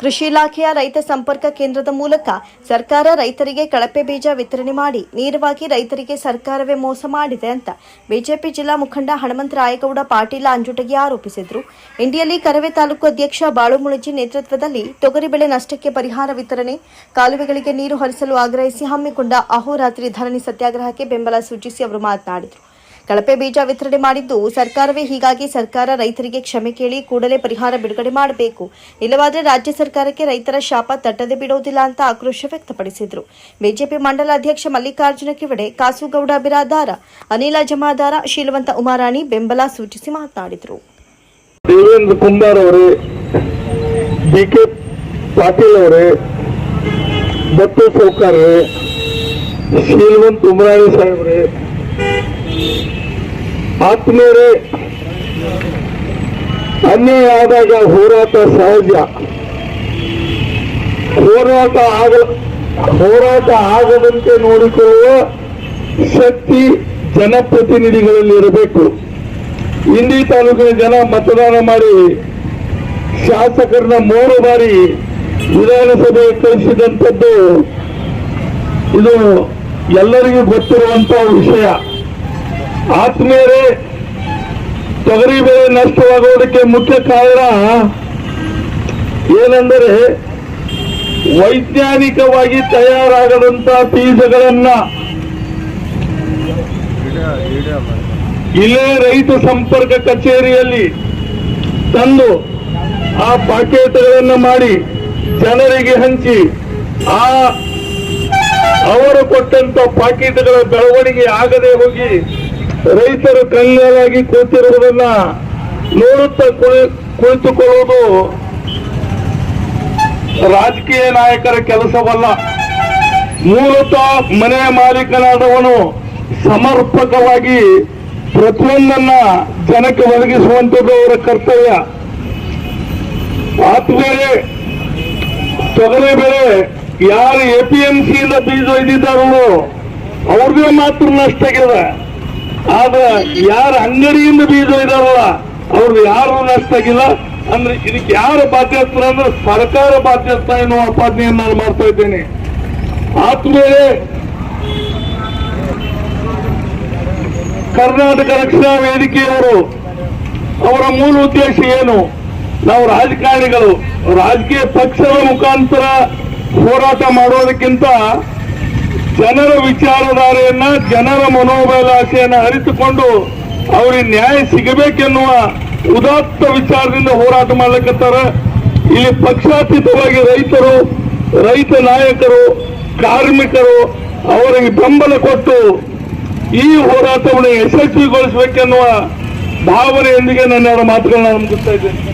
ಕೃಷಿ ಇಲಾಖೆಯ ರೈತ ಸಂಪರ್ಕ ಕೇಂದ್ರದ ಮೂಲಕ ಸರ್ಕಾರ ರೈತರಿಗೆ ಕಳಪೆ ಬೀಜ ವಿತರಣೆ ಮಾಡಿ ನೇರವಾಗಿ ರೈತರಿಗೆ ಸರ್ಕಾರವೇ ಮೋಸ ಮಾಡಿದೆ ಅಂತ ಬಿಜೆಪಿ ಜಿಲ್ಲಾ ಮುಖಂಡ ಹನುಮಂತರಾಯಗೌಡ ಪಾಟೀಲ ಅಂಜುಟಗಿ ಆರೋಪಿಸಿದರು. ಇಂಡಿಯಲ್ಲಿ ಕರವೇ ತಾಲೂಕು ಅಧ್ಯಕ್ಷ ಬಾಳುಮುಳಜಿ ನೇತೃತ್ವದಲ್ಲಿ ತೊಗರಿ ಬೆಳೆ ನಷ್ಟಕ್ಕೆ ಪರಿಹಾರ ವಿತರಣೆ, ಕಾಲುವೆಗಳಿಗೆ ನೀರು ಹರಿಸಲು ಆಗ್ರಹಿಸಿ ಹಮ್ಮಿಕೊಂಡ ಅಹೋರಾತ್ರಿ ಧರಣಿ ಸತ್ಯಾಗ್ರಹಕ್ಕೆ ಬೆಂಬಲ ಸೂಚಿಸಿ ಅವರು ಮಾತನಾಡಿದರು. ಕಳಪೆ ಬೀಜ ವಿತರಣೆ ಮಾಡಿದ್ದು ಸರ್ಕಾರವೇ. ಹೀಗಾಗಿ ಸರ್ಕಾರ ರೈತರಿಗೆ ಕ್ಷಮೆ ಕೇಳಿ ಕೂಡಲೇ ಪರಿಹಾರ ಬಿಡುಗಡೆ ಮಾಡಬೇಕು. ಇಲ್ಲವಾದರೆ ರಾಜ್ಯ ಸರ್ಕಾರಕ್ಕೆ ರೈತರ ಶಾಪ ತಟ್ಟದೆ ಬಿಡುವುದಿಲ್ಲ ಅಂತ ಆಕ್ರೋಶ ವ್ಯಕ್ತಪಡಿಸಿದರು. ಬಿಜೆಪಿ ಮಂಡಲ ಅಧ್ಯಕ್ಷ ಮಲ್ಲಿಕಾರ್ಜುನ ಕಿವಡೆ ಕಾಸುಗೌಡ ಬಿರಾದಾರ ಅನಿಲ ಜಮಾದಾರ, ಶೀಲವಂತ ಉಮಾರಾಣಿ ಬೆಂಬಲ ಸೂಚಿಸಿ ಮಾತನಾಡಿದರು. ದೇವೇಂದ್ರ ಕುಮಾರ್ ಅವರೇ, ಡಿ ಪಾಟೀಲ್ ಅವರೇ, ದತ್ತು ಸೌಕರ್ಯ ಶ್ರೀಮಂತ್ ಉಮರಾಣಿ ಸಾಹೇಬ್ರೆ ಆತ್ಮೀಯರೇ ಅನ್ಯಾಯ ಆದಾಗ ಹೋರಾಟ ಸಹಜ. ಹೋರಾಟ ಆಗ, ಹೋರಾಟ ಆಗದಂತೆ ನೋಡಿಕೊಳ್ಳುವ ಶಕ್ತಿ ಜನಪ್ರತಿನಿಧಿಗಳಲ್ಲಿ ಇರಬೇಕು. ಇಂಡಿ ತಾಲೂಕಿನ ಜನ ಮತದಾನ ಮಾಡಿ ಶಾಸಕರನ್ನ ಮೂರು ಬಾರಿ ವಿಧಾನಸಭೆ ಕಳಿಸಿದಂಥದ್ದು ಇದು ಎಲ್ಲರಿಗೂ ಗೊತ್ತಿರುವಂತಹ ವಿಷಯ. ಆತ್ಮೀಯರೇ, ತೊಗರಿ ಬೆಳೆ ನಷ್ಟವಾಗುವುದಕ್ಕೆ ಮುಖ್ಯ ಕಾರಣ ಏನೆಂದರೆ ವೈಜ್ಞಾನಿಕವಾಗಿ ತಯಾರಾಗದಂತ ಬೀಜಗಳನ್ನ. ಇಲ್ಲೇ ರೈತ ಸಂಪರ್ಕ ಕಚೇರಿಯಲ್ಲಿ ತಂದು ಆ ಪಾಕೆಟ್ಗಳನ್ನು ಮಾಡಿ ಜನರಿಗೆ ಹಂಚಿ ಆ ಅವರು ಕೊಟ್ಟಂತ ಪಾಕೆಟ್ಗಳ ಬೆಳವಣಿಗೆ ಆಗದೆ ಹೋಗಿ ರೈತರು ಕಲ್ಯಾಣಾಗಿ ಕೂತಿರುವುದನ್ನ ನೋಡುತ್ತಾ ಕುಳಿ- ಕುಳಿತುಕೊಳ್ಳುವುದು ರಾಜಕೀಯ ನಾಯಕರ ಕೆಲಸವಲ್ಲ. ಮೂಲತಃ ಮನೆ ಮಾಲೀಕನಾದವನು ಸಮರ್ಪಕವಾಗಿ ಪ್ರತಿಯೊಂದನ್ನ ಜನಕ್ಕೆ ಒದಗಿಸುವಂಥದ್ದು ಅವರ ಕರ್ತವ್ಯ. ಆತ್ಮೇಲೆ ತೊಗರಿ ಬೆಳೆ ಯಾರು ಎ ಪಿ ಎಂ ಸಿಯಿಂದ ಬೀಜ ಒಯ್ದಿದ್ದಾರೋ ಅವ್ರಿಗೆ ಮಾತ್ರ ನಷ್ಟ ಆಗಿದೆ ಆದ್ರೆ ಯಾರ ಅಂಗಡಿಯಿಂದ ಬೀಜ ಇದಾರಲ್ಲ ಅವ್ರದ್ದು ಯಾರು ನಷ್ಟ ಆಗಿಲ್ಲ ಅಂದ್ರೆ ಇದಕ್ಕೆ ಯಾರು ಬಾಧ್ಯಸ್ಥ ಅಂದ್ರೆ ಸರ್ಕಾರ ಬಾಧ್ಯಸ್ಥ ಎನ್ನುವ ಆಪಾದನೆಯನ್ನು ನಾನು ಮಾಡ್ತಾ ಇದ್ದೇನೆ. ಆದ್ಮೇಲೆ ಕರ್ನಾಟಕ ರಕ್ಷಣಾ ವೇದಿಕೆಯವರು, ಅವರ ಮೂಲ ಉದ್ದೇಶ ಏನು? ನಾವು ರಾಜಕಾರಣಿಗಳು, ರಾಜಕೀಯ ಪಕ್ಷದ ಮುಖಾಂತರ ಹೋರಾಟ ಮಾಡೋದಕ್ಕಿಂತ ಜನರ ವಿಚಾರಧಾರೆಯನ್ನ, ಜನರ ಮನೋಬಲಾಸೆಯನ್ನ ಅರಿತುಕೊಂಡು ಅವರಿಗೆ ನ್ಯಾಯ ಸಿಗಬೇಕೆನ್ನುವ ಉದಾತ್ತ ವಿಚಾರದಿಂದ ಹೋರಾಟ ಮಾಡ್ಲಿಕ್ಕತ್ತಾರ ಇಲ್ಲಿ ಪಕ್ಷಾತೀತವಾಗಿ ರೈತರು, ರೈತ ನಾಯಕರು, ಕಾರ್ಮಿಕರು ಅವರಿಗೆ ಬೆಂಬಲ ಕೊಟ್ಟು ಈ ಹೋರಾಟವನ್ನು ಯಶಸ್ವಿಗೊಳಿಸಬೇಕೆನ್ನುವ ಭಾವನೆಯೊಂದಿಗೆ ನನ್ನ ಮಾತುಗಳನ್ನ ಮುಗಿಸ್ತಾ ಇದ್ದೇನೆ.